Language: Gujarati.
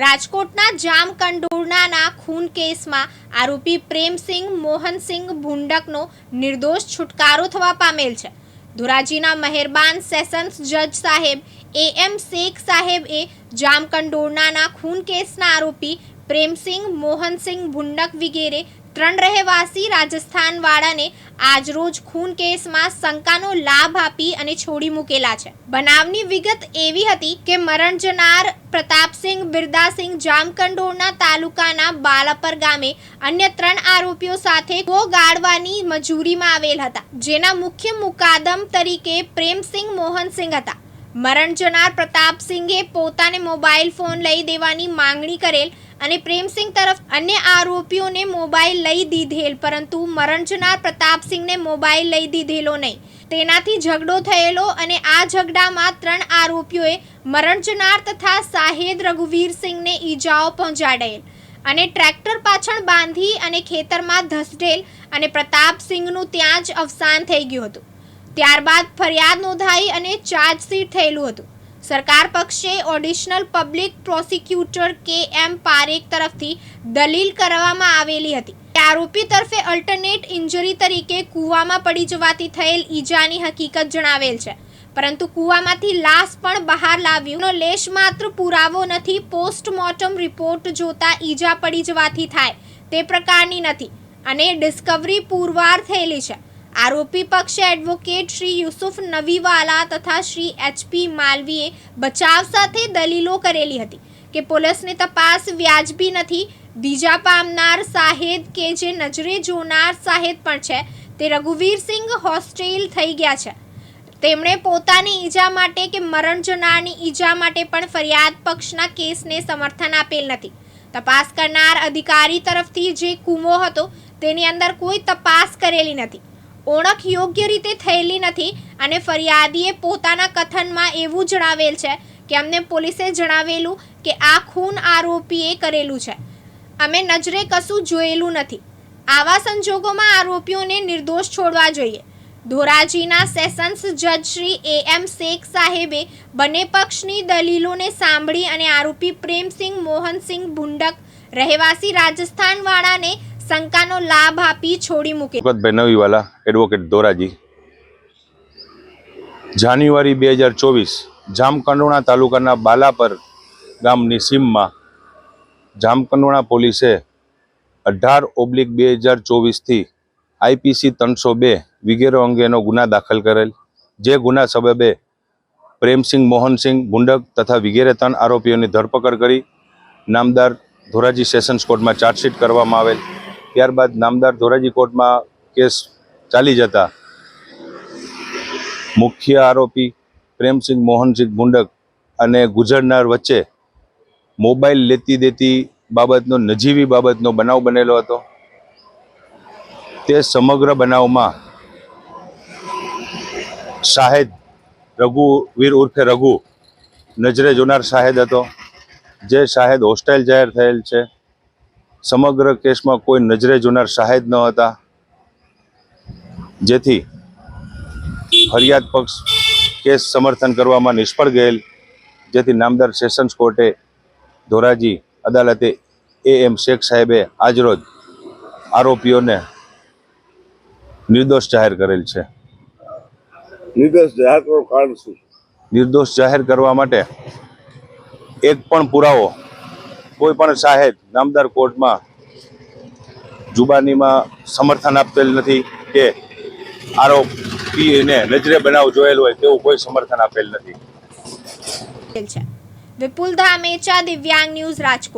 રાજકોટના જામકંડોરનાના ખૂન કેસમાં આરોપી પ્રેમસિંહ મોહનસિંહ ભુંડકનો નિર્દોષ છુટકારો થવા પામેલ છે. ધોરાજીના મહેરબાન સેશન્સ જજ સાહેબ એ એમ શેખ સાહેબે જામકંડોરનાના ખૂન કેસના આરોપી પ્રેમસિંહ મોહનસિંહ ભુંડક વગેરે ત્રણ રહેવાસી રાજસ્થાનવાળાને આજરોજ ખૂન કેસમાં શંકાનો લાભ આપી અને છોડી મૂકેલા છે. બનાવની વિગત એવી હતી કે મરણ જનાર પ્રતાપસિંહ બિરદાસિંહ જામકંડોરના તાલુકાના બાલાપર ગામે અન્ય ત્રણ આરોપીઓ સાથે ગો ગાળવાની મજૂરીમાં આવેલ હતા. જેના મુખ્ય મુકાદમ તરીકે પ્રેમસિંહ મોહનસિંહ હતા. મરણ જનાર પ્રતાપસિંહે પોતાને મોબાઈલ ફોન લઈ દેવાની માંગણી કરેલ અને પ્રેમસિંહ તરફ અન્ય આરોપીઓને મોબાઈલ લઈ દીધેલ, પરંતુ મરણ જનાર પ્રતાપસિંહને મોબાઈલ લઈ દીધેલો નહીં. તેનાથી ઝઘડો થયેલો અને આ ઝઘડામાં ત્રણ આરોપીઓએ મરણ જનાર તથા સાહેદ રઘુવીરસિંહને ઈજાઓ પહોંચાડેલ અને ટ્રેક્ટર પાછળ બાંધી અને ખેતરમાં ધસડેલ અને પ્રતાપસિંહનું ત્યાં જ અવસાન થઈ ગયું હતું. ત્યારબાદ ફરિયાદ નોંધાઈ અને ચાર્જશીટ થયેલું હતું. સરકાર પક્ષે ઓડિશનલ પબ્લિક પ્રોસિક્યુટર કે એમ પારેખ તરફથી દલીલ કરવામાં આવેલી હતી. આરોપી તરફે અલ્ટરનેટ ઇન્જરી તરીકે કૂવામાં પડી જવાથી થયેલ ઈજાની હકીકત જણાવેલ છે. પરંતુ કૂવામાંથી લાશ પણ બહાર લાવ્યું. લેશ માત્ર પુરાવો નથી, પોસ્ટમોર્ટમ રિપોર્ટ જોતા ઈજા પડી જવાથી થાય તે પ્રકારની નથી અને ડિસ્કવરી પુરવાર થયેલી છે. આરોપી પક્ષે એડવોકેટ શ્રી યુસુફ નવીવાલા તથા શ્રી એચપી માલવીએ બચાવ સાથે દલીલો કરેલી હતી કે પોલીસની તપાસ વ્યાજબી નથી. બીજા પામનાર સાહેદ કે જે નજરે જોનાર સાહેદ પણ છે, તે રઘુવીરસિંહ હોસ્ટેલ થઈ ગયા છે. તેમણે પોતાની ઈજા માટે કે મરણ જનારની ઈજા માટે પણ ફરિયાદ પક્ષના કેસને સમર્થન આપેલ નથી. તપાસ કરનાર અધિકારી તરફથી જે કુમો હતો, તેની અંદર કોઈ તપાસ કરેલી નથી. ઓળખ યોગ્ય રીતે થયેલી નથી અને ફરિયાદીએ પોતાના કથનમાં એવું જણાવેલ છે કે અમને પોલીસે જણાવેલું કે આ ખૂન આરોપીએ કરેલું છે. અમે નજરે કશું જોયેલું નથી. આવા સંજોગોમાં આરોપીઓને નિર્દોષ છોડવા જોઈએ. ધોરાજીના સેશન્સ જજ શ્રી એ એમ શેખ સાહેબે બંને પક્ષની દલીલોને સાંભળી અને આરોપી પ્રેમસિંહ મોહનસિંહ ભુંડક, રહેવાસી રાજસ્થાનવાળાને શંકાનો લાભ આપી છોડી મૂકે. ભગતભાઈ નવીવાલા એડવોકેટ ધોરાજી. જાન્યુઆરી બે હજાર ચોવીસ જામકંડોણા તાલુકાના બાલાપર ગામની સીમમાં જામકંડોણા પોલીસે અઢાર ઓબ્લિક બે હજાર ચોવીસથી આઈપીસી ત્રણસો બે વગેરે અંગેનો ગુના દાખલ કરેલ, જે ગુના સબબે પ્રેમસિંહ મોહનસિંહ ગુંડક તથા વગેરે ત્રણ આરોપીઓની ધરપકડ કરી, નામદાર ધોરાજી સેશન્સ કોર્ટમાં ચાર્જશીટ કરવામાં આવેલ. ત્યારબાદ નામદાર ધોરાજી કોર્ટમાં કેસ ચાલી જતા મુખ્ય આરોપી પ્રેમસિંહ મોહનસિંહ મુંડક અને ગુજરનાર વચ્ચે મોબાઈલ લેતી દેતી બાબતનો, નજીવી બાબતનો બનાવ બનેલો હતો. તે સમગ્ર બનાવમાં શાહેદ રઘુવીર ઉર્ફે રઘુ નજરે જોનાર શાહેદ હતો, જે શાહેદ હોસ્ટાઇલ જાહેર થયેલ છે. સમગ્ર કેસમાં કોઈ નજરે જોનાર શાહેદ ન હતા. જેથી ફરિયાદ પક્ષ કેસ સમર્થન કરવામાં નિષ્ફળ ગયેલ. જેથી નામદાર સેશન્સ કોર્ટે ધોરાજી અદાલતે એ એમ શેખ સાહેબે આજરોજ આરોપીઓને નિર્દોષ જાહેર કરેલ છે. નિર્દોષ જાહેર કરવાનું કારણ શું? નિર્દોષ જાહેર કરવા માટે એક પણ પુરાવો કોઈ પણ શાહેદ નામદાર કોર્ટમાં જુબાનીમાં સમર્થન આપેલ નથી કે આરોપીને નજરે બનાવ જોયેલ હોય તેવું કોઈ સમર્થન આપેલ નથી. વિપુલ ધામેચા દિવ્યાંગ ન્યૂઝ રાજકોટ.